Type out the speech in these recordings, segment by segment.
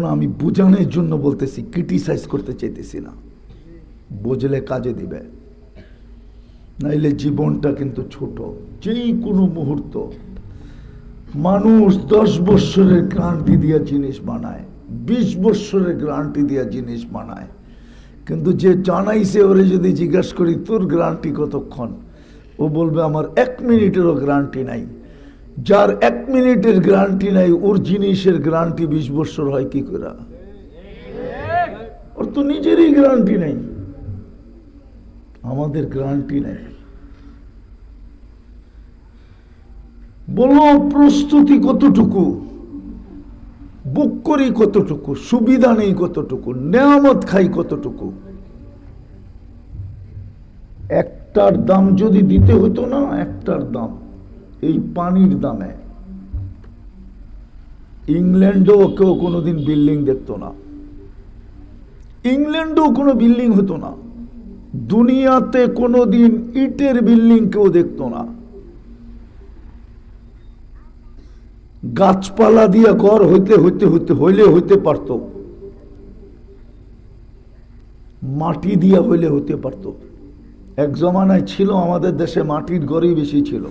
না আমি বোঝানোর জন্য বলতেছি ক্রিটিসাইজ করতে চাইতেছি না। বুঝলে কাজে দিবে। নাইলে জীবনটা কিন্তু ছোট। যেই কোনো মুহূর্ত মানুষ দশ বৎসরের গ্রান্টি দিয়া জিনিস বানায়, বিশ বৎসরের গ্রান্টি দিয়া জিনিস বানায়। কিন্তু যে জানাইছে, ওরে যদি জিজ্ঞাসা করি, তোর গ্রান্টি কতক্ষণ? ও বলবে, আমার এক মিনিটেরও গ্রান্টি নাই। যার এক মিনিটের গ্রান্টি নাই, ওর জিনিসের গ্রান্টি বিশ বৎসর হয় কি করে? ওর তো নিজেরই গ্যারান্টি নেই। আমাদের গ্যারান্টি নেই। বলো, প্রস্তুতি কতটুকু? বুক করি কতটুকু? সুবিধা নেই কতটুকু? নেয়ামত খাই কতটুকু? একটার দাম যদি দিতে হতো না, একটার দাম। এই পানির দামে। ইংল্যান্ডেও কেউ কোনোদিন বিল্ডিং দেখতো না। ইংল্যান্ডেও কোনো বিল্ডিং হতো না। দুনিয়াতে কোনোদিন ইটের বিল্ডিং কেউ দেখতো না। গাছপালা দিয়ে ঘর হইতে হইতে হইতে হইলে হইতে পারত। মাটি দিয়া হইলে হইতে পারত। এক জমানায় ছিল আমাদের দেশে মাটির ঘরই বেশি ছিল।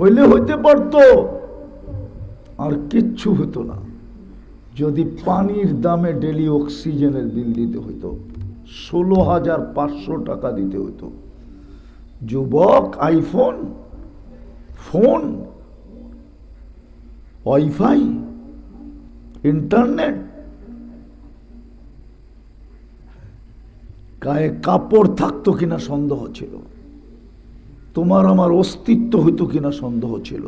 হইলে হইতে পারত। আর কিচ্ছু হতো না। যদি পানির দামে ডেলি অক্সিজেনের বিল দিতে হইতো ষোলো হাজার পাঁচশো টাকা দিতে হতো যুবক, আইফোন, ফোন, ওয়াইফাই, ইন্টারনেট, গায়ে কাপড় থাকতো কিনা সন্দেহ ছিল। তোমার আমার অস্তিত্ব হইতো কিনা সন্দেহ ছিল।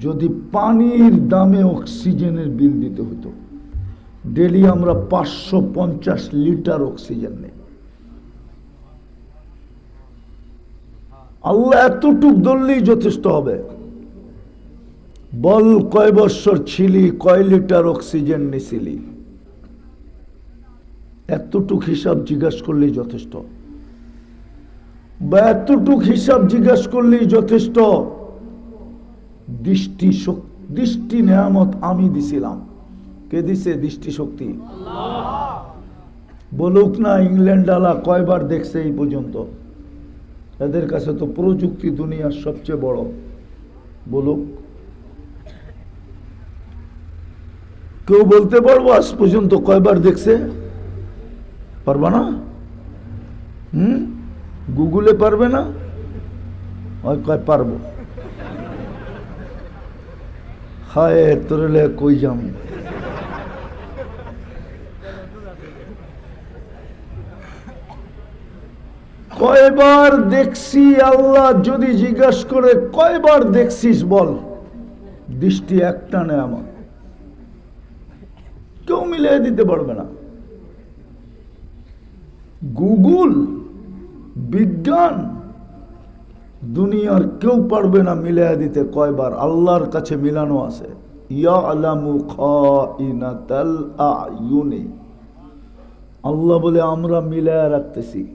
যদি পানির দামে অক্সিজেনের বিল দিতে হতো ডেলি আমরা পাঁচশো পঞ্চাশ লিটার অক্সিজেন নেই। আল্লাহ এতটুক ধরলেই যথেষ্ট হবে। বল কয় বৎসর ছিলি, কয় লিটার অক্সিজেন নিছিলি? এতটুক হিসাব জিজ্ঞাসা করলেই যথেষ্ট। বা এতটুক হিসাব জিজ্ঞাসা করলেই যথেষ্ট। দৃষ্টি দৃষ্টি নেয়ামত আমি দিছিলাম। কে দিছে দৃষ্টি শক্তি? বলুক না ইংল্যান্ড আলা কয়বার দেখছে এই পর্যন্ত। এদের কাছে তো প্রযুক্তি দুনিয়ার সবচেয়ে বড়। বলুক। কেউ বলতে পারব আজ পর্যন্ত কয়বার দেখছে? পারবা না? হুম? গুগলে পারবে না? ওই কয়, পারব। হায় তোরলে কই যাম? কয়বার দেখছি আল্লাহ যদি জিজ্ঞাসা করে, কয়বার দেখছিস বল? দৃষ্টি একটা নেই আমার। কেউ মিলিয়ে দিতে পারবে না। গুগল বিজ্ঞান। দুনিয়ার কেউ পারবে না মিলিয়ে দিতে। কয়বার? আল্লাহর কাছে মিলানো আছে। আল্লাহ বলে, আমরা মিলায়া রাখতেছি।